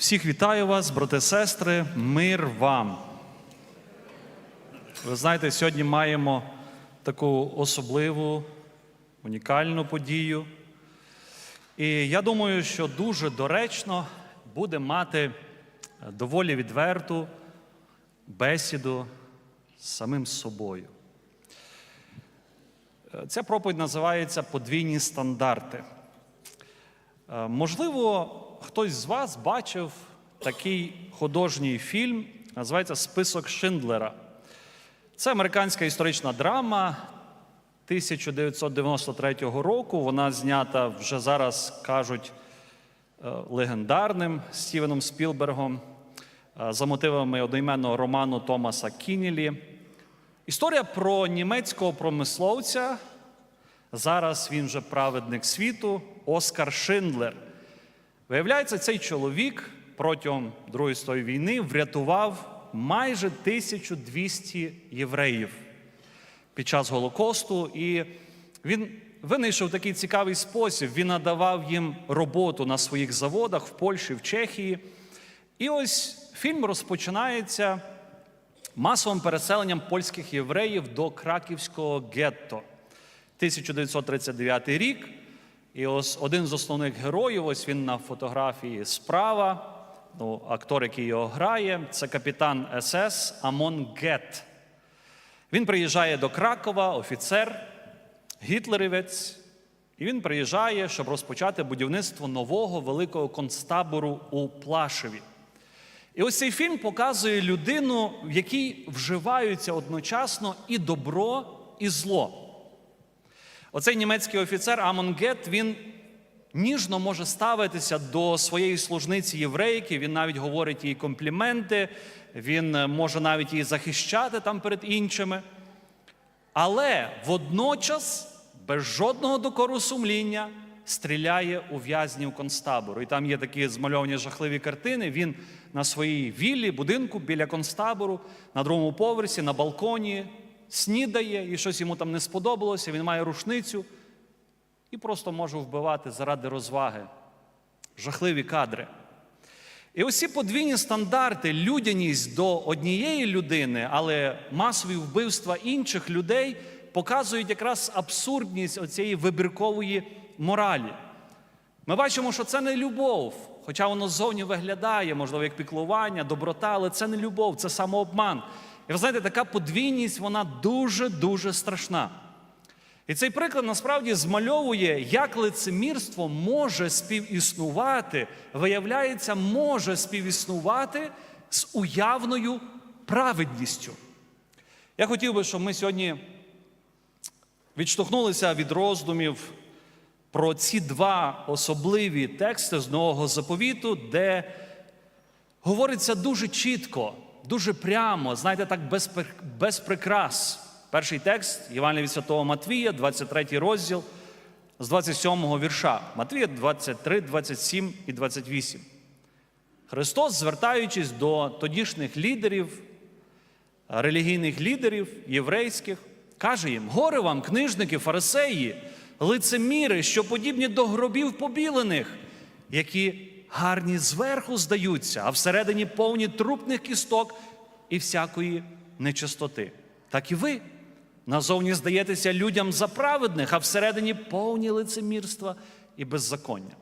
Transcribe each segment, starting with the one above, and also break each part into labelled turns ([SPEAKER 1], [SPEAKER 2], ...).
[SPEAKER 1] Всіх вітаю вас, брати сестри, мир вам. Ви знаєте, сьогодні маємо таку особливу, унікальну подію. І я думаю, що дуже доречно буде мати доволі відверту бесіду з самим собою. Ця проповідь називається Подвійні стандарти. Е, Можливо, хтось з вас бачив такий художній фільм, називається Список Шиндлера. Це американська історична драма 1993 року. Вона знята вже зараз кажуть е, легендарним Стівеном Спілбергом е, за мотивами одноіменного роману Томаса Кінілі. Історія про німецького промисловця. Зараз він вже праведник світу Оскар Шиндлер. Виявляється, цей чоловік протягом Другої світової війни врятував майже 1200 євреїв під час Голокосту. І він винайшов такий цікавий спосіб. Він надавав їм роботу на своїх заводах в Польщі, в Чехії. І ось фільм розпочинається масовим переселенням польських євреїв до краківського гетто. 1939 рік. І ось один з основних героїв, ось він на фотографії справа. Ну, актор, який його грає, це капітан СС Амон Гет. Він приїжджає до Кракова, офіцер, гітлерівець, і він приїжджає, щоб розпочати будівництво нового великого концтабору у Плашеві. І ось цей фільм показує людину, в якій вживаються одночасно і добро, і зло. Оцей німецький офіцер Амон Гет, він ніжно може ставитися до своєї служниці єврейки, він навіть говорить їй компліменти, він е, може навіть її захищати там перед іншими. Але водночас, без жодного докору сумління, стріляє у в'язнів концтабору. І там є такі змальовані жахливі картини. Він на своїй віллі, будинку біля концтабору, на другому поверсі, на балконі, снідає, і щось йому там не сподобалося. Він має рушницю і просто може вбивати заради розваги. Жахливі кадри. І ці подвійні стандарти, людяність до однієї людини, але масові вбивства інших людей показують якраз абсурдність оцієї вибіркової моралі. Ми бачимо, що це не любов, хоча воно ззовні виглядає, можливо, як піклування, доброта, але це не любов, це самообман. І ви знаєте, така подвійність, вона дуже-дуже страшна. І цей приклад насправді змальовує, як лицемірство може співіснувати, виявляється, може співіснувати з уявною праведністю. Я хотів би, щоб ми сьогодні відштовхнулися від роздумів про ці два особливі тексти з нового заповіту, де говориться дуже чітко, дуже прямо, знаєте, так без, без прикрас. Перший текст Євангелія від Святого Матвія, 23 розділ з 27 вірша. Матвія 23, 27 і 28. Христос, звертаючись до тодішніх лідерів, релігійних лідерів єврейських, каже їм: горе вам, книжники, фарисеї, лицеміри, що подібні до гробів побілених, які гарні зверху здаються, а всередині повні трупних кісток і всякої нечистоти. Так і ви назовні здаєтеся людям за праведних, а всередині повні лицемірства і беззаконня.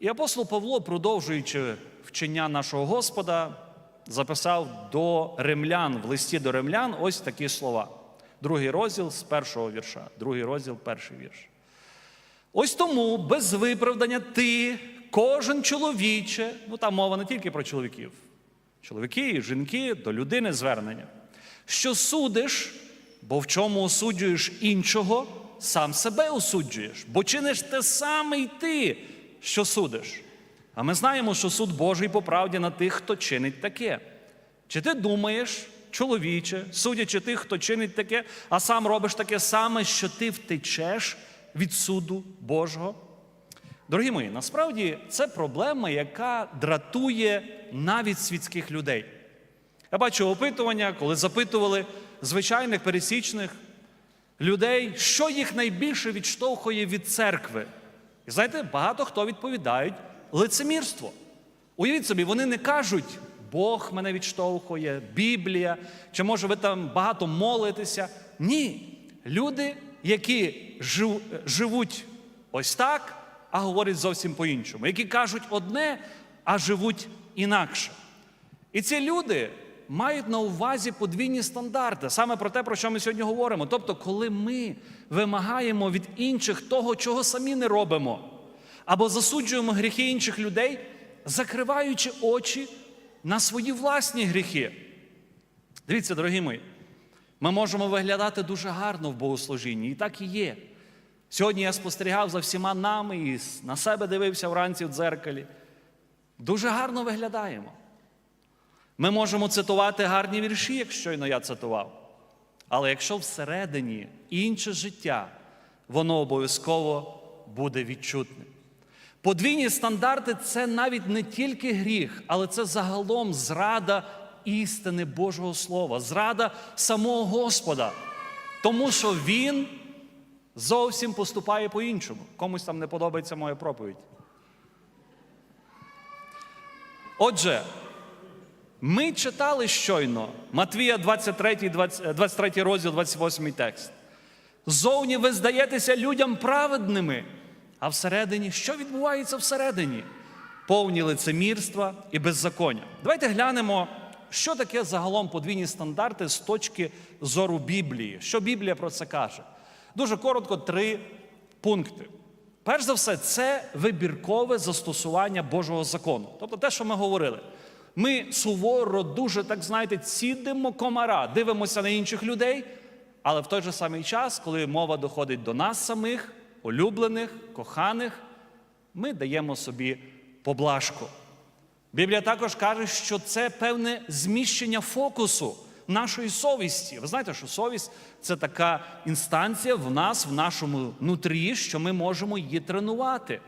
[SPEAKER 1] І апостол Павло, продовжуючи вчення нашого Господа, записав до римлян, в листі до римлян ось такі слова. Другий розділ з першого вірша, другий розділ, перший вірш. Ось тому без виправдання ти, кожен чоловіче, ну там мова не тільки про чоловіків, чоловіки жінки до людини звернення, що судиш, бо в чому осуджуєш іншого, сам себе осуджуєш, бо чиниш те саме й ти, що судиш. А ми знаємо, що суд Божий по правді на тих, хто чинить таке. Чи ти думаєш, чоловіче, судячи тих, хто чинить таке, а сам робиш таке саме, що ти втечеш від суду Божого? Дорогі мої, насправді це проблема, яка дратує навіть світських людей. Я бачу опитування, коли запитували звичайних пересічних людей, що їх найбільше відштовхує від церкви. І знаєте, багато хто відповідають лицемірство. Уявіть собі, вони не кажуть, Бог мене відштовхує, Біблія, чи може ви там багато молитеся. Ні. Люди, які жив- живуть ось так, а говорять зовсім по-іншому, які кажуть одне, а живуть інакше. І ці люди мають на увазі подвійні стандарти, саме про те, про що ми сьогодні говоримо. Тобто, коли ми вимагаємо від інших того, чого самі не робимо, або засуджуємо гріхи інших людей, закриваючи очі на свої власні гріхи. Дивіться, дорогі мої, ми можемо виглядати дуже гарно в богослужінні, і так і є. Сьогодні я спостерігав за всіма нами і на себе дивився вранці в дзеркалі. Дуже гарно виглядаємо. Ми можемо цитувати гарні вірші, як щойно я цитував. Але якщо всередині інше життя, воно обов'язково буде відчутним. Подвійні стандарти це навіть не тільки гріх, але це загалом зрада істини Божого Слова, зрада самого Господа. Тому що Він зовсім поступає по-іншому. Комусь там не подобається моя проповідь. Отже, ми читали щойно Матвія 23, 20 23 розділ, 28 текст. Зовні ви здаєтеся людям праведними, а всередині, що відбувається всередині? Повні лицемірства і беззаконня. Давайте глянемо, що таке загалом подвійні стандарти з точки зору Біблії. Що Біблія про це каже? Дуже коротко, три пункти. Перш за все, це вибіркове застосування Божого закону. Тобто те, що ми говорили. Ми суворо, дуже, так знаєте, цідимо комара, дивимося на інших людей, але в той же самий час, коли мова доходить до нас самих, улюблених, коханих, ми даємо собі поблажку. Біблія також каже, що це певне зміщення фокусу нашої совісті. Ви знаєте, що совість це така інстанція в нас, в нашому нутрі, що ми можемо її тренувати.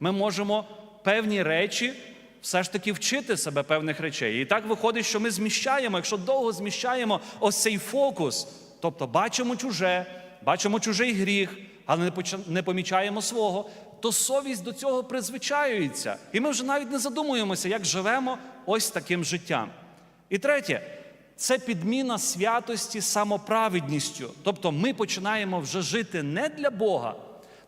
[SPEAKER 1] Ми можемо певні речі все ж таки вчити себе певних речей. І так виходить, що ми зміщаємо, якщо довго зміщаємо ось цей фокус, тобто бачимо чуже, бачимо чужий гріх, але не помічаємо свого, то совість до цього призвичаюється. І ми вже навіть не задумуємося, як живемо ось таким життям. І третє, це підміна святості самоправедністю. Тобто ми починаємо вже жити не для Бога.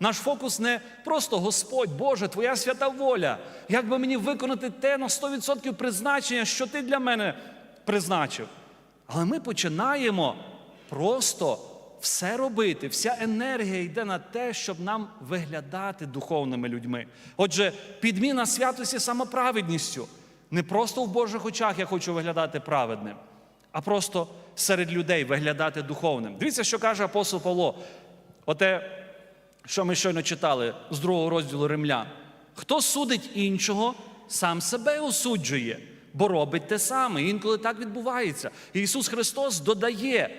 [SPEAKER 1] Наш фокус не просто Господь, Боже, Твоя свята воля. Як би мені виконати те на 100% призначення, що ти для мене призначив. Але ми починаємо просто все робити, вся енергія йде на те, щоб нам виглядати духовними людьми. Отже, підміна святості самоправедністю. Не просто в Божих очах я хочу виглядати праведним, а просто серед людей виглядати духовним. Дивіться, що каже апостол Павло. Оте, що ми щойно читали з другого розділу Римлян. Хто судить іншого, сам себе осуджує, бо робить те саме. Інколи так відбувається. Ісус Христос додає,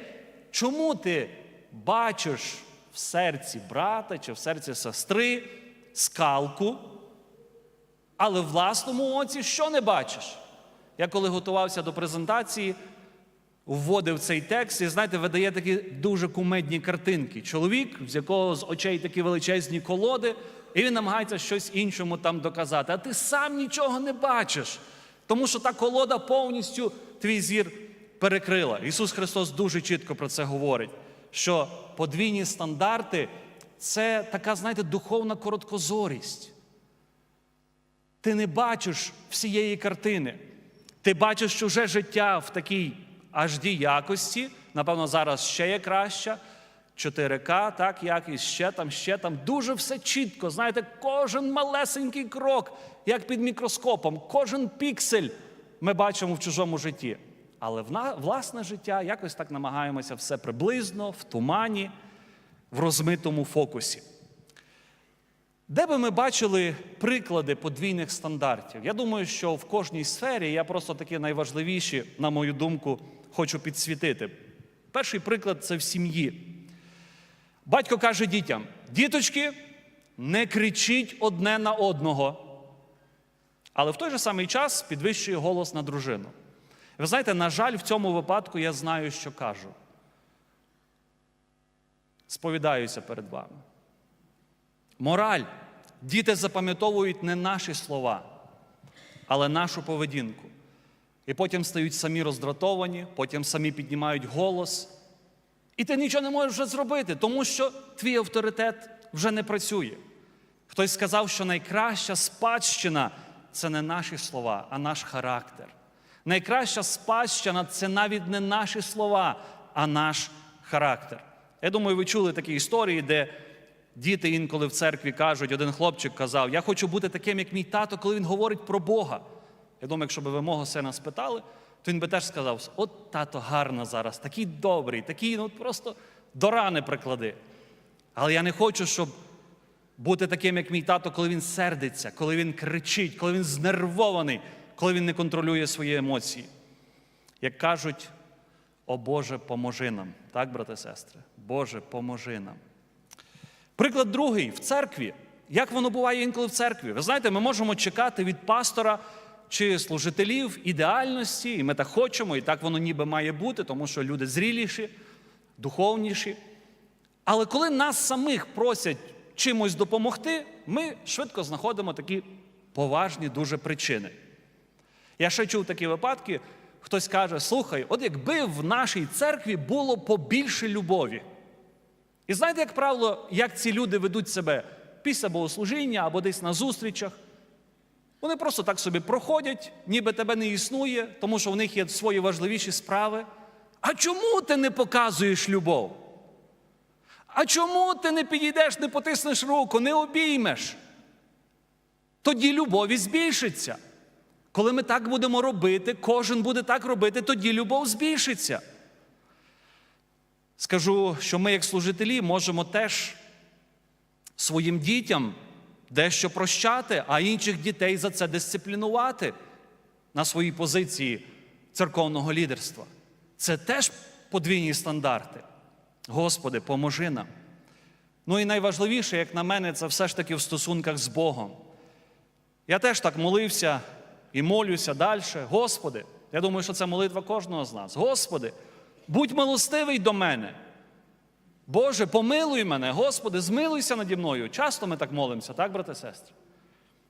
[SPEAKER 1] чому ти бачиш в серці брата чи в серці сестри скалку, але в власному оці що не бачиш? Я коли готувався до презентації, вводив цей текст, і знаєте, видає такі дуже кумедні картинки. Чоловік, з якого з очей такі величезні колоди, і він намагається щось іншому там доказати. А ти сам нічого не бачиш, тому що та колода повністю твій зір перекрила. Ісус Христос дуже чітко про це говорить, що подвійні стандарти це така, знаєте, духовна короткозорість. Ти не бачиш всієї картини. Ти бачиш чуже життя в такій HD якості. Напевно, зараз ще є краща. 4К, так, якість, ще там, ще там. Дуже все чітко. Знаєте, кожен малесенький крок, як під мікроскопом, кожен піксель ми бачимо в чужому житті. Але в власне життя якось так намагаємося все приблизно, в тумані, в розмитому фокусі. Де би ми бачили приклади подвійних стандартів? Я думаю, що в кожній сфері я просто такі найважливіші, на мою думку, хочу підсвітити. Перший приклад це в сім'ї. Батько каже дітям: діточки, не кричіть одне на одного. Але в той же самий час підвищує голос на дружину. Ви знаєте, на жаль, в цьому випадку я знаю, що кажу. Сповідаюся перед вами. Мораль. Діти запам'ятовують не наші слова, але нашу поведінку. І потім стають самі роздратовані, потім самі піднімають голос. І ти нічого не можеш вже зробити, тому що твій авторитет вже не працює. Хтось сказав, що найкраща спадщина це не наші слова, а наш характер. Найкраща спадщина це навіть не наші слова, а наш характер. Я думаю, ви чули такі історії, де діти інколи в церкві кажуть, один хлопчик казав: Я хочу бути таким, як мій тато, коли він говорить про Бога. Я думаю, якщо б ви мого сина спитали, то він би теж сказав: от тато гарно зараз, такий добрий, такий, ну просто до рани приклади. Але я не хочу, щоб бути таким, як мій тато, коли він сердиться, коли він кричить, коли він знервований, коли він не контролює свої емоції. Як кажуть, о Боже, поможи нам. Так, брати і сестри? Боже, поможи нам. Приклад другий в церкві. Як воно буває інколи в церкві? Ви знаєте, ми можемо чекати від пастора чи служителів ідеальності, і ми так хочемо, і так воно ніби має бути, тому що люди зріліші, духовніші. Але коли нас самих просять чимось допомогти, ми швидко знаходимо такі поважні дуже причини. Я ще чув такі випадки, хтось каже: слухай, от якби в нашій церкві було побільше любові. І знаєте, як правило, як ці люди ведуть себе після богослужіння або десь на зустрічах? Вони просто так собі проходять, ніби тебе не існує, тому що в них є свої важливіші справи. А чому ти не показуєш любов? А чому ти не підійдеш, не потиснеш руку, не обіймеш? Тоді любов і збільшиться. Коли ми так будемо робити, кожен буде так робити, тоді любов збільшиться. Скажу, що ми, як служителі, можемо теж своїм дітям дещо прощати, а інших дітей за це дисциплінувати на своїй позиції церковного лідерства. Це теж подвійні стандарти. Господи, поможи нам. Ну і найважливіше, як на мене, це все ж таки в стосунках з Богом. Я теж так молився і молюся далі. Господи, я думаю, що це молитва кожного з нас. Господи, будь милостивий до мене. Боже, помилуй мене, Господи, змилуйся наді мною. Часто ми так молимося, так, брати і сестри?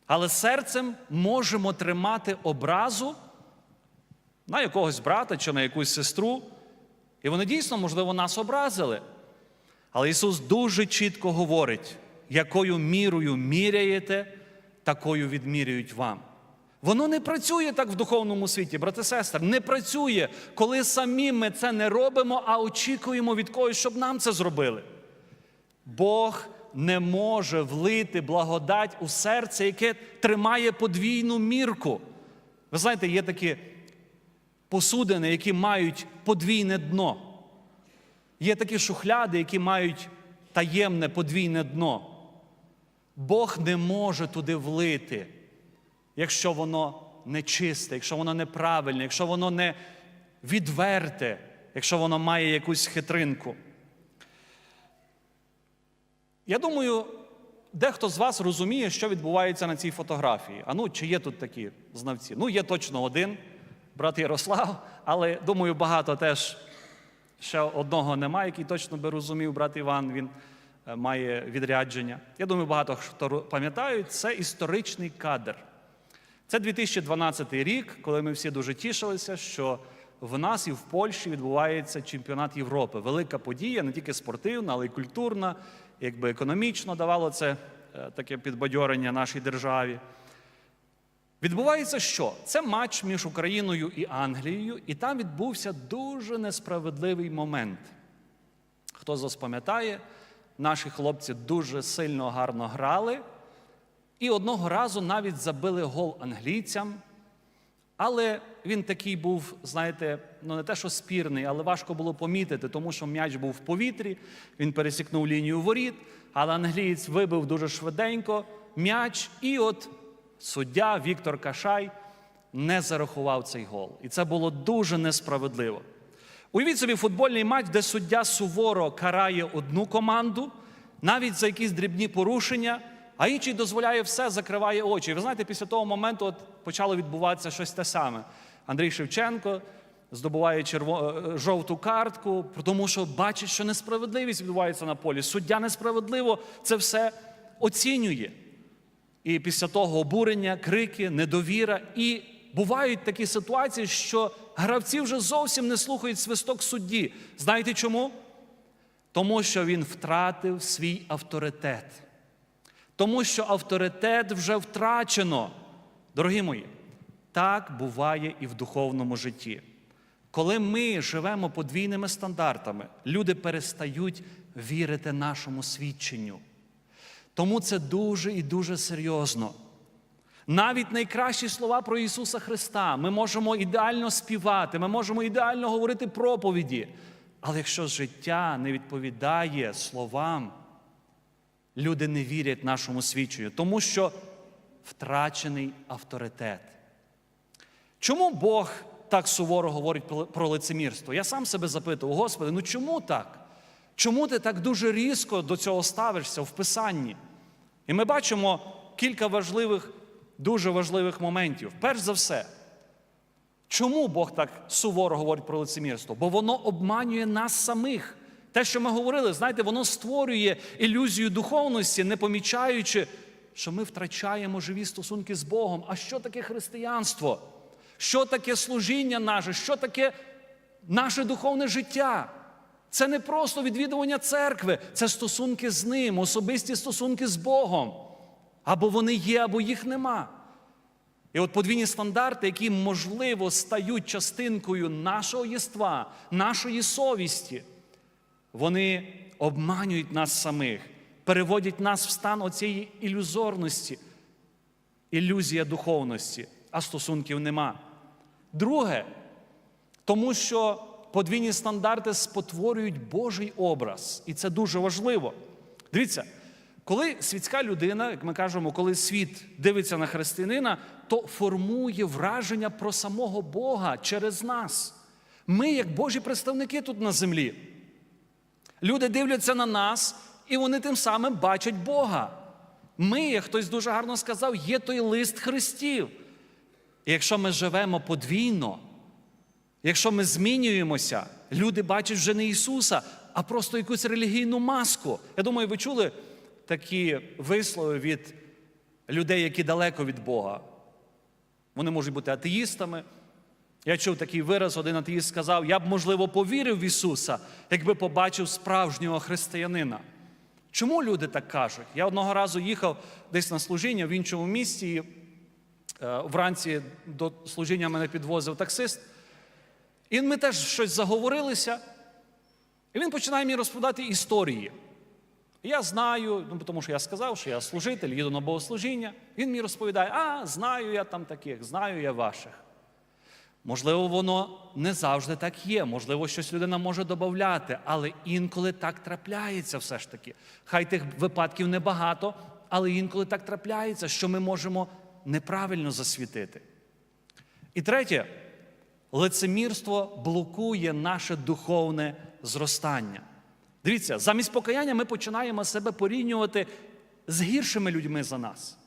[SPEAKER 1] Але серцем можемо тримати образу на якогось брата чи на якусь сестру. І вони дійсно, можливо, нас образили. Але Ісус дуже чітко говорить, якою мірою міряєте, такою відміряють вам. Воно не працює так в духовному світі, брати сестри, не працює, коли самі ми це не робимо, а очікуємо від когось, щоб нам це зробили. Бог не може влити благодать у серце, яке тримає подвійну мірку. Ви знаєте, є такі посудини, які мають подвійне дно. Є такі шухляди, які мають таємне подвійне дно. Бог не може туди влити, якщо воно нечисте, якщо воно неправильне, якщо воно не відверте, якщо воно має якусь хитринку. Я думаю, дехто з вас розуміє, що відбувається на цій фотографії. А ну, чи є тут такі знавці? Ну, є точно один, брат Ярослав, але думаю, багато теж ще одного немає, який точно би розумів, брат Іван, він е, має відрядження. Я думаю, багато хто пам'ятають, це історичний кадр. Це 2012 рік, коли ми всі дуже тішилися, що в нас і в Польщі відбувається чемпіонат Європи. Велика подія, не тільки спортивна, але й культурна, якби економічно давало це е, таке підбадьорення нашій державі. Відбувається що? Це матч між Україною і Англією, і там відбувся дуже несправедливий момент. Хто з вас пам'ятає, наші хлопці дуже сильно гарно грали, і одного разу навіть забили гол англійцям. Але він такий був, знаєте, ну не те, що спірний, але важко було помітити, тому що м'яч був в повітрі, він пересікнув лінію воріт, але англієць вибив дуже швиденько м'яч, і от суддя Віктор Кашай не зарахував цей гол. І це було дуже несправедливо. Уявіть собі футбольний матч, де суддя суворо карає одну команду, навіть за якісь дрібні порушення, а інший дозволяє все, закриває очі. Ви знаєте, після того моменту от почало відбуватися щось те саме. Андрій Шевченко здобуває черво... е, жовту картку, тому що бачить, що несправедливість відбувається на полі. Суддя несправедливо це все оцінює. І після того обурення, крики, недовіра. І бувають такі ситуації, що гравці вже зовсім не слухають свисток судді. Знаєте чому? Тому що він втратив свій авторитет. Тому що авторитет вже втрачено. Дорогі мої, так буває і в духовному житті. Коли ми живемо подвійними стандартами, люди перестають вірити нашому свідченню. Тому це дуже і дуже серйозно. Навіть найкращі слова про Ісуса Христа ми можемо ідеально співати, ми можемо ідеально говорити проповіді. Але якщо життя не відповідає словам, люди не вірять нашому свідченню, тому що втрачений авторитет. Чому Бог так суворо говорить про- лицемірство? Я сам себе запитував, Господи, ну чому так? Чому ти так дуже різко до цього ставишся в Писанні? І ми бачимо кілька важливих, дуже важливих моментів. Перш за все, чому Бог так суворо говорить про лицемірство? Бо воно обманює нас самих. Те, що ми говорили, знаєте, воно створює ілюзію духовності, не помічаючи, що ми втрачаємо живі стосунки з Богом. А що таке християнство? Що таке служіння наше? Що таке наше духовне життя? Це не просто відвідування церкви, це стосунки з ним, особисті стосунки з Богом. Або вони є, або їх нема. І от подвійні стандарти, які, можливо, стають частинкою нашого єства, нашої совісті, вони обманюють нас самих, переводять нас в стан оцієї ілюзорності, ілюзія духовності, а стосунків нема. Друге, тому що подвійні стандарти спотворюють Божий образ, і це дуже важливо. Дивіться, коли світська людина, як ми кажемо, коли світ дивиться на християнина, то формує враження про самого Бога через нас. Ми, як Божі представники тут на землі. Люди дивляться на нас, і вони тим самим бачать Бога. Ми, як хтось дуже гарно сказав, є той лист Христів. І якщо ми живемо подвійно, якщо ми змінюємося, люди бачать вже не Ісуса, а просто якусь релігійну маску. Я думаю, ви чули такі вислови від людей, які далеко від Бога. Вони можуть бути атеїстами. Я чув такий вираз, один атеїст сказав: я б, можливо, повірив в Ісуса, якби побачив справжнього християнина. Чому люди так кажуть? Я одного разу їхав десь на служіння в іншому місті. і е, Вранці до служіння мене підвозив таксист. І ми теж щось заговорилися. І він починає мені розповідати історії. Я знаю, ну тому що я сказав, що я служитель, їду на богослужіння. Він мені розповідає: а, знаю я там таких, знаю я ваших. Можливо, воно не завжди так є. Можливо, щось людина може додати, але інколи так трапляється все ж таки. Хай тих випадків небагато, але інколи так трапляється, що ми можемо неправильно засвітити. І третє, лицемірство блокує наше духовне зростання. Дивіться, замість покаяння ми починаємо себе порівнювати з гіршими людьми за нас.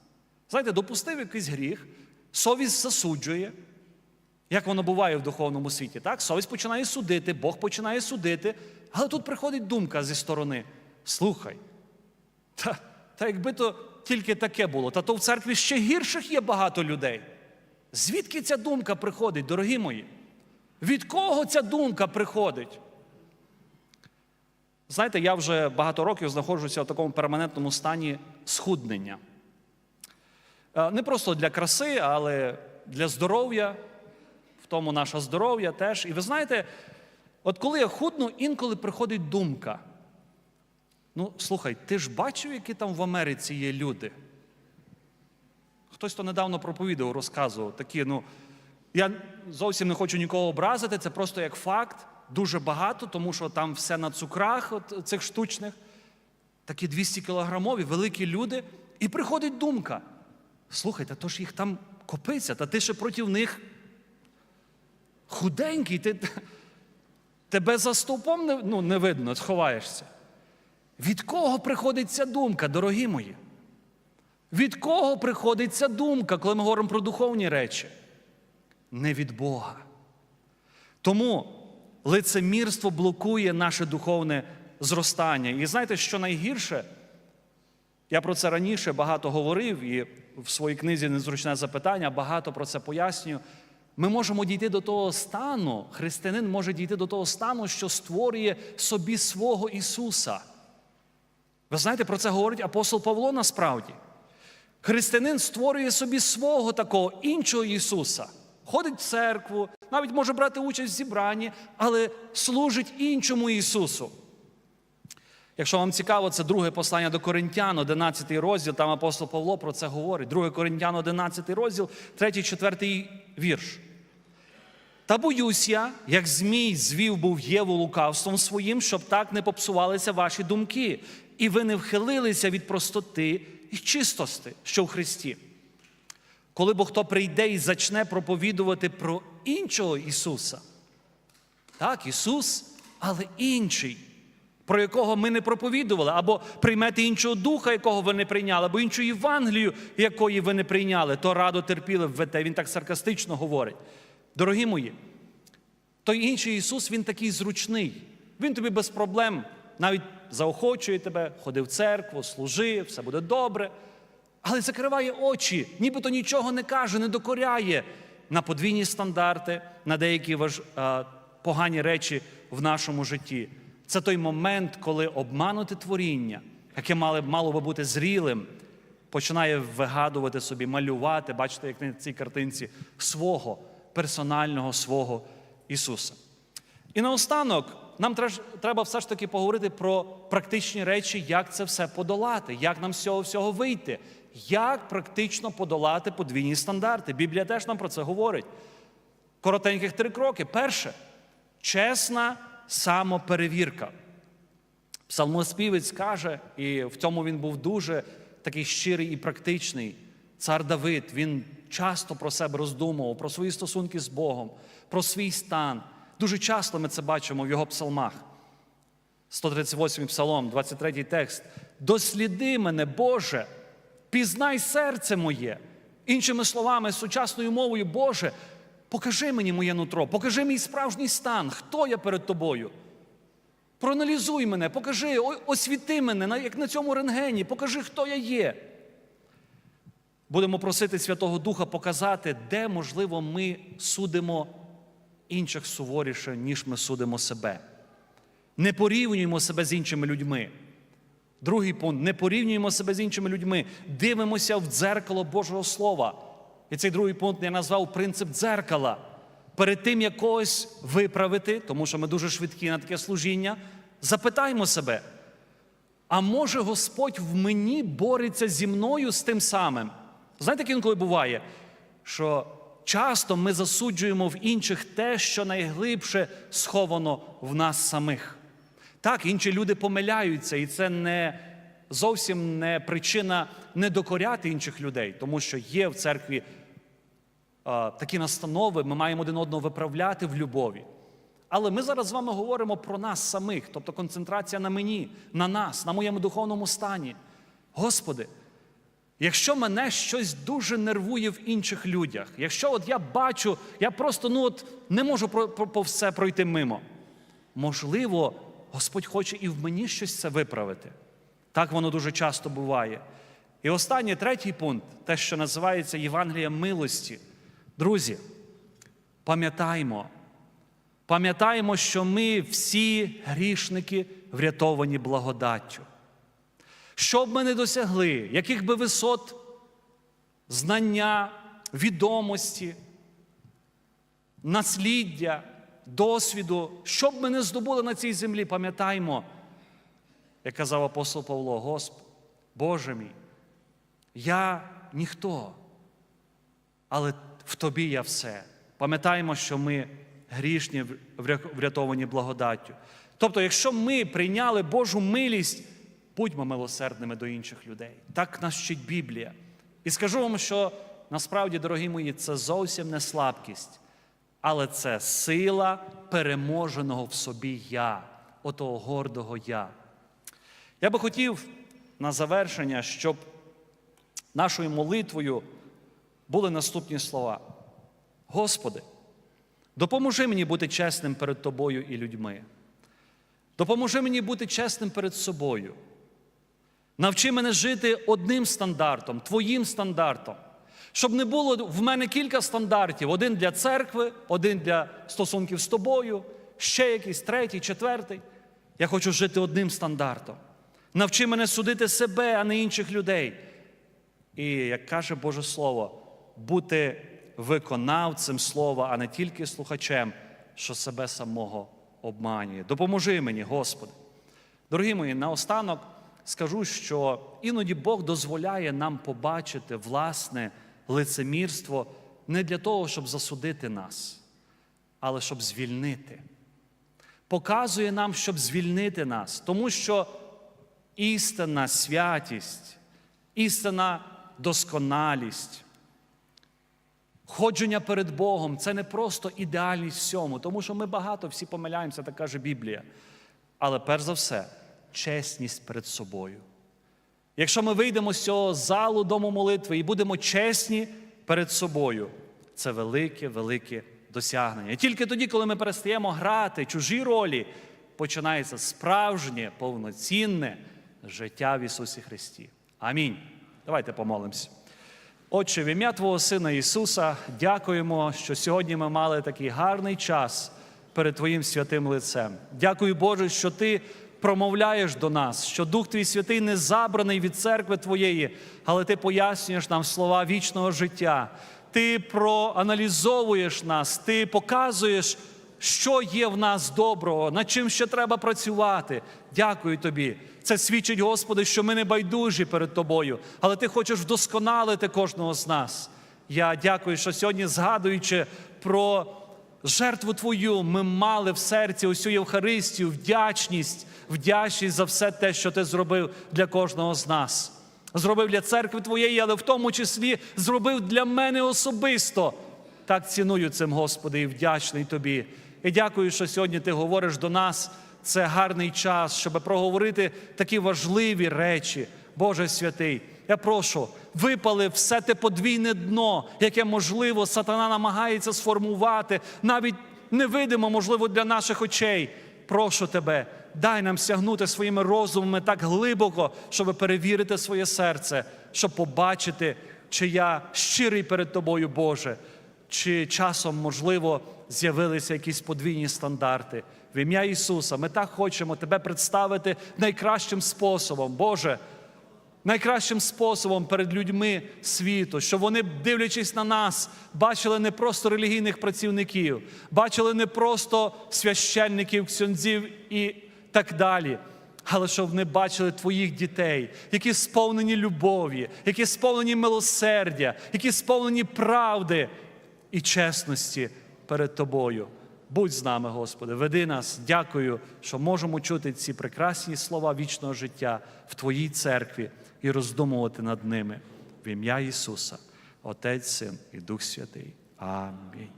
[SPEAKER 1] Знаєте, допустив якийсь гріх, совість засуджує. Як воно буває в духовному світі, так? Совість починає судити, Бог починає судити, але тут приходить думка зі сторони: слухай, та, та якби то тільки таке було, та то в церкві ще гірших є багато людей. Звідки ця думка приходить, дорогі мої? Від кого ця думка приходить? Знаєте, я вже багато років знаходжуся в такому перманентному стані схуднення. Е, Не просто для краси, але для здоров'я, тому наше здоров'я теж. І ви знаєте, от коли я худну, інколи приходить думка. Ну, слухай, ти ж бачив, які там в Америці є люди? Хтось то недавно проповідав, розказував такі, ну, я зовсім не хочу нікого образити, це просто як факт, дуже багато, тому що там все на цукрах от цих штучних. Такі 200 кілограмові, великі люди. І приходить думка: слухай, та то ж їх там копиться, та ти ще проти них худенький, ти, тебе за стовпом не, ну, не видно, сховаєшся. Від кого приходить ця думка, дорогі мої? Від кого приходить ця думка, коли ми говоримо про духовні речі? Не від Бога. Тому лицемірство блокує наше духовне зростання. І знаєте, що найгірше? Я про це раніше багато говорив, і в своїй книзі Незручне запитання, багато про це пояснюю. Ми можемо дійти до того стану, християнин може дійти до того стану, що створює собі свого Ісуса. Ви знаєте, про це говорить апостол Павло насправді. Християнин створює собі свого такого іншого Ісуса. Ходить в церкву, навіть може брати участь в зібранні, але служить іншому Ісусу. Якщо вам цікаво, це друге послання до Коринтян, 11 розділ, там апостол Павло про це говорить. Друге Коринтян, 11 розділ, 3, 4 вірш. Та боюсь я, як Змій звів був Єву лукавством своїм, щоб так не попсувалися ваші думки, і ви не вхилилися від простоти і чистости, що в Христі. Коли бо хто прийде і зачне проповідувати про іншого Ісуса, так, Ісус, але інший, про якого ми не проповідували, або приймете іншого духа, якого ви не прийняли, або іншу Євангелію, якої ви не прийняли, то радо терпіли в те. Він так саркастично говорить. Дорогі мої, той інший Ісус, Він такий зручний. Він тобі без проблем навіть заохочує тебе, ходи в церкву, служи, все буде добре. Але закриває очі, нібито нічого не каже, не докоряє на подвійні стандарти, на деякі важ... погані речі в нашому житті. Це той момент, коли обманути творіння, яке мало би бути зрілим, починає вигадувати собі, малювати, бачите, як на цій картинці, свого персонального свого Ісуса. І наостанок нам треба все ж таки поговорити про практичні речі, як це все подолати, як нам з цього всього вийти, як практично подолати подвійні стандарти. Біблія теж нам про це говорить. Коротеньких три кроки. Перше чесна самоперевірка. Псалмоспівець каже, і в цьому він був дуже такий щирий і практичний. Цар Давид, він часто про себе роздумував, про свої стосунки з Богом, про свій стан. Дуже часто ми це бачимо в його псалмах. 138 псалом, 23 текст. Досліди мене, Боже, пізнай серце моє. Іншими словами, сучасною мовою, Боже, покажи мені моє нутро, покажи мій справжній стан, хто я перед тобою. Проаналізуй мене, покажи, освіти мене, як на цьому рентгені, покажи, хто я є. Будемо просити Святого Духа показати, де, можливо, ми судимо інших суворіше, ніж ми судимо себе. Не порівнюємо себе з іншими людьми. Другий пункт не порівнюємо себе з іншими людьми, дивимося в дзеркало Божого Слова. І цей другий пункт я назвав принцип дзеркала. Перед тим як когось виправити, тому що ми дуже швидкі на таке служіння, запитаємо себе: а може Господь в мені бореться зі мною з тим самим? Знаєте, як інколи буває, що часто ми засуджуємо в інших те, що найглибше сховано в нас самих. Так, інші люди помиляються, і це не зовсім не причина не докоряти інших людей, тому що є в церкві а, такі настанови, ми маємо один одного виправляти в любові. Але ми зараз з вами говоримо про нас самих, тобто концентрація на мені, на нас, на моєму духовному стані. Господи, якщо мене щось дуже нервує в інших людях, якщо от я бачу, я просто ну от не можу про, про, по все пройти мимо. Можливо, Господь хоче і в мені щось це виправити. Так воно дуже часто буває. І останній третій пункт, те, що називається Євангелія милості. Друзі, пам'ятаймо, пам'ятаємо, що ми всі грішники врятовані благодаттю. Що б ми не досягли, яких би висот знання, відомості, насліддя, досвіду, що б ми не здобули на цій землі, пам'ятаймо, як казав апостол Павло, Господь, Боже мій, я ніхто, але в тобі я все. Пам'ятаємо, що ми грішні, врятовані благодаттю. Тобто, якщо ми прийняли Божу милість, будьмо милосердними до інших людей. Так нас вчить Біблія. І скажу вам, що насправді, дорогі мої, це зовсім не слабкість, але це сила переможеного в собі я, отого гордого я. Я би хотів на завершення, щоб нашою молитвою були наступні слова. Господи, допоможи мені бути чесним перед Тобою і людьми. Допоможи мені бути чесним перед собою. Навчи мене жити одним стандартом, твоїм стандартом. Щоб не було в мене кілька стандартів: один для церкви, один для стосунків з тобою, ще якийсь третій, четвертий. Я хочу жити одним стандартом. Навчи мене судити себе, а не інших людей. І, як каже Боже Слово, бути виконавцем слова, а не тільки слухачем, що себе самого обманює. Допоможи мені, Господи. Дорогі мої, наостанок скажу, що іноді Бог дозволяє нам побачити власне лицемірство не для того, щоб засудити нас, але щоб звільнити. Показує нам, щоб звільнити нас, тому що істинна святість, істинна досконалість, ходження перед Богом це не просто ідеальність всьому, тому що ми багато всі помиляємося, так каже Біблія. Але перш за все, чесність перед собою. Якщо ми вийдемо з цього залу дому молитви і будемо чесні перед собою, це велике, велике досягнення. І тільки тоді, коли ми перестаємо грати чужі ролі, починається справжнє, повноцінне життя в Ісусі Христі. Амінь. Давайте помолимось. Отче, в ім'я Твого Сина Ісуса, дякуємо, що сьогодні ми мали такий гарний час перед Твоїм святим лицем. Дякую, Боже, що Ти промовляєш до нас, що Дух Твій Святий не забраний від церкви Твоєї, але Ти пояснюєш нам слова вічного життя. Ти проаналізовуєш нас, ти показуєш, що є в нас доброго, над чим ще треба працювати. Дякую тобі. Це свідчить, Господи, що ми не байдужі перед Тобою, але Ти хочеш вдосконалити кожного з нас. Я дякую, що сьогодні, згадуючи про жертву Твою, ми мали в серці усю Євхаристію, вдячність, вдячність за все те, що Ти зробив для кожного з нас. Зробив для церкви Твоєї, але в тому числі зробив для мене особисто. Так ціную цим, Господи, і вдячний Тобі. І дякую, що сьогодні Ти говориш до нас. Це гарний час, щоб проговорити такі важливі речі. Боже святий, я прошу, випали все те подвійне дно, яке, можливо, сатана намагається сформувати, навіть невидимо, можливо, для наших очей. Прошу тебе, дай нам сягнути своїми розумами так глибоко, щоб перевірити своє серце, щоб побачити, чи я щирий перед тобою, Боже, чи часом, можливо, з'явилися якісь подвійні стандарти. В ім'я Ісуса, ми так хочемо Тебе представити найкращим способом, Боже, найкращим способом перед людьми світу, щоб вони, дивлячись на нас, бачили не просто релігійних працівників, бачили не просто священників, ксьондзів і так далі. Але щоб вони бачили твоїх дітей, які сповнені любові, які сповнені милосердя, які сповнені правди і чесності перед тобою. Будь з нами, Господи, веди нас. Дякую, що можемо чути ці прекрасні слова вічного життя в Твоїй церкві і роздумувати над ними в ім'я Ісуса, Отець, Син і Дух Святий. Амінь.